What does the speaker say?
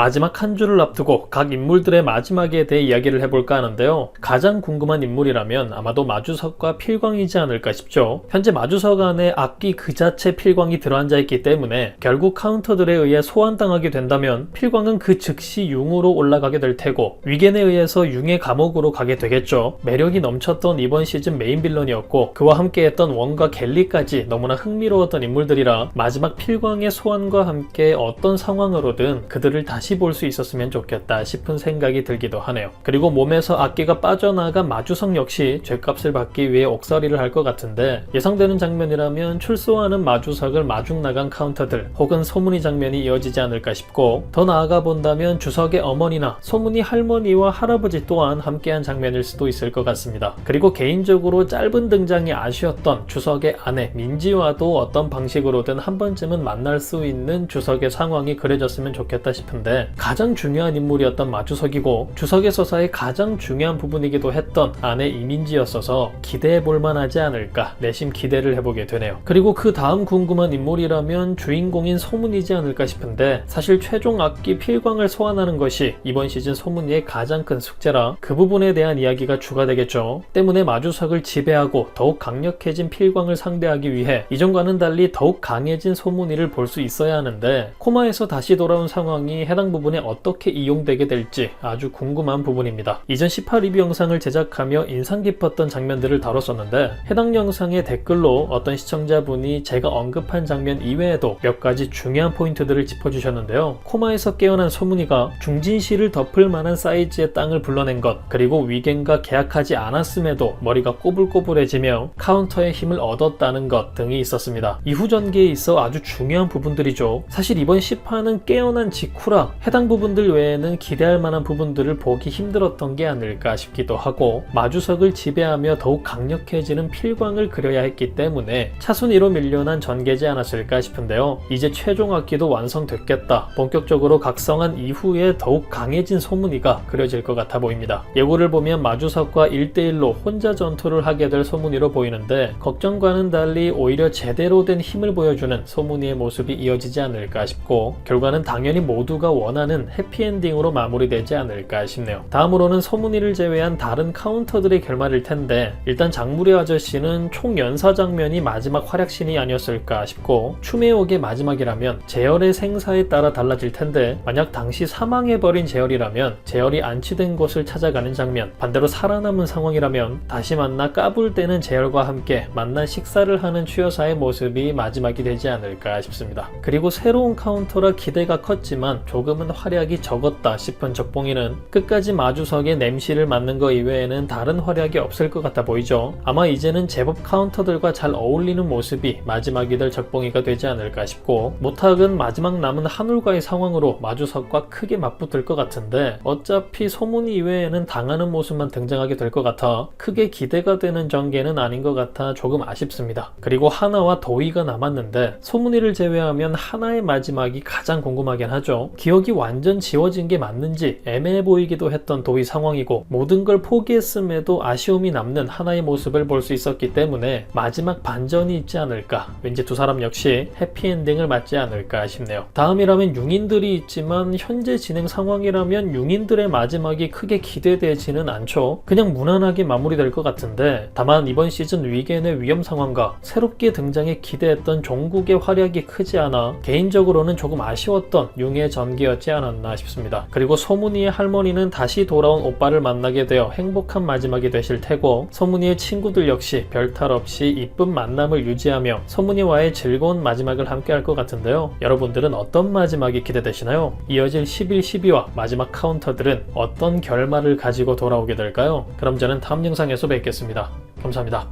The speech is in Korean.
마지막 한 주를 앞두고 각 인물들의 마지막에 대해 이야기를 해볼까 하는데요. 가장 궁금한 인물이라면 아마도 마주석과 필광이지 않을까 싶죠. 현재 마주석 안에 악기 그 자체 필광이 들어앉아 있기 때문에 결국 카운터들에 의해 소환당하게 된다면 필광은 그 즉시 융으로 올라가게 될 테고 위겐에 의해서 융의 감옥으로 가게 되겠죠. 매력이 넘쳤던 이번 시즌 메인 빌런이었고 그와 함께했던 원과 갤리까지 너무나 흥미로웠던 인물들이라 마지막 필광의 소환과 함께 어떤 상황으로든 그들을 다시 볼 수 있었으면 좋겠다 싶은 생각이 들기도 하네요. 그리고 몸에서 악기가 빠져나간 마주성 역시 죗값을 받기 위해 옥살이를 할 것 같은데 예상되는 장면이라면 출소하는 마주석을 마중 나간 카운터들 혹은 소문이 장면이 이어지지 않을까 싶고 더 나아가 본다면 주석의 어머니나 소문이 할머니와 할아버지 또한 함께한 장면일 수도 있을 것 같습니다. 그리고 개인적으로 짧은 등장이 아쉬웠던 주석의 아내 민지와도 어떤 방식으로든 한 번쯤은 만날 수 있는 주석의 상황이 그려졌으면 좋겠다 싶은데 가장 중요한 인물이었던 마주석이고 주석의 서사의 가장 중요한 부분이기도 했던 아내 이민지였어서 기대해 볼 만하지 않을까 내심 기대를 해보게 되네요. 그리고 그 다음 궁금한 인물이라면 주인공인 소문이지 않을까 싶은데 사실 최종 악기 필광을 소환하는 것이 이번 시즌 소문이의 가장 큰 숙제라 그 부분에 대한 이야기가 추가되겠죠. 때문에 마주석을 지배하고 더욱 강력해진 필광을 상대하기 위해 이전과는 달리 더욱 강해진 소문이를 볼 수 있어야 하는데 코마에서 다시 돌아온 상황이 해당 부분에 어떻게 이용되게 될지 아주 궁금한 부분입니다. 이전 18 리뷰 영상을 제작하며 인상 깊었던 장면들을 다뤘었는데 해당 영상의 댓글로 어떤 시청자분이 제가 언급한 장면 이외에도 몇 가지 중요한 포인트들을 짚어주셨는데요. 코마에서 깨어난 소문이가 중진시를 덮을 만한 사이즈의 땅을 불러낸 것 그리고 위겐과 계약하지 않았음에도 머리가 꼬불꼬불해지며 카운터의 힘을 얻었다는 것 등이 있었습니다. 이후 전개에 있어 아주 중요한 부분들이죠. 사실 이번 10화는 깨어난 직후라 해당 부분들 외에는 기대할 만한 부분들을 보기 힘들었던 게 아닐까 싶기도 하고 마주석을 지배하며 더욱 강력해지는 필광을 그려야 했기 때문에 차순위로 밀려난 전개지 않았을까 싶은데요. 이제 최종 악기도 완성됐겠다. 본격적으로 각성한 이후에 더욱 강해진 소문이가 그려질 것 같아 보입니다. 예고를 보면 마주석과 1대1로 혼자 전투를 하게 될 소문이로 보이는데 걱정과는 달리 오히려 제대로 된 힘을 보여주는 소문이의 모습이 이어지지 않을까 싶고 결과는 당연히 모두가 원하는 해피엔딩으로 마무리되지 않을까 싶네요. 다음으로는 소문이를 제외한 다른 카운터들의 결말일 텐데 일단 장무리 아저씨는 총 연사 장면이 마지막 활약신이 아니었을까 싶고 추메옥의 마지막이라면 제열의 생사에 따라 달라질 텐데 만약 당시 사망해버린 제열이라면 제열이 안치된 곳을 찾아가는 장면 반대로 살아남은 상황이라면 다시 만나 까불대는 제열과 함께 만난 식사를 하는 추여사의 모습이 마지막이 되지 않을까 싶습니다. 그리고 새로운 카운터라 기대가 컸지만 조금 은 활약이 적었다 싶은 적봉이는 끝까지 마주석의 냄새를 맡는 것 이외에는 다른 활약이 없을 것 같아 보이죠. 아마 이제는 제법 카운터들과 잘 어울리는 모습이 마지막이 될 적봉이가 되지 않을까 싶고 모탁은 마지막 남은 한울과의 상황으로 마주석과 크게 맞붙을 것 같은데 어차피 소문이 이외에는 당하는 모습만 등장하게 될 것 같아 크게 기대가 되는 전개는 아닌 것 같아 조금 아쉽습니다. 그리고 하나와 도의가 남았는데 소문이를 제외하면 하나의 마지막이 가장 궁금하긴 하죠. 기억 이 완전 지워진 게 맞는지 애매해 보이기도 했던 도의 상황이고 모든 걸 포기했음에도 아쉬움이 남는 하나의 모습을 볼 수 있었기 때문에 마지막 반전이 있지 않을까 왠지 두 사람 역시 해피엔딩을 맞지 않을까 싶네요. 다음이라면 융인들이 있지만 현재 진행 상황이라면 융인들의 마지막이 크게 기대되지는 않죠. 그냥 무난하게 마무리될 것 같은데 다만 이번 시즌 위겐의 위험 상황과 새롭게 등장해 기대했던 종국의 활약이 크지 않아 개인적으로는 조금 아쉬웠던 융의 전 개였지 않았나 싶습니다. 그리고 소문이의 할머니는 다시 돌아온 오빠를 만나게 되어 행복한 마지막이 되실 테고 소문이의 친구들 역시 별탈 없이 이쁜 만남을 유지하며 소문이와의 즐거운 마지막을 함께 할 것 같은데요. 여러분들은 어떤 마지막이 기대되시나요? 이어질 11, 12와 마지막 카운터들은 어떤 결말을 가지고 돌아오게 될까요? 그럼 저는 다음 영상에서 뵙겠습니다. 감사합니다.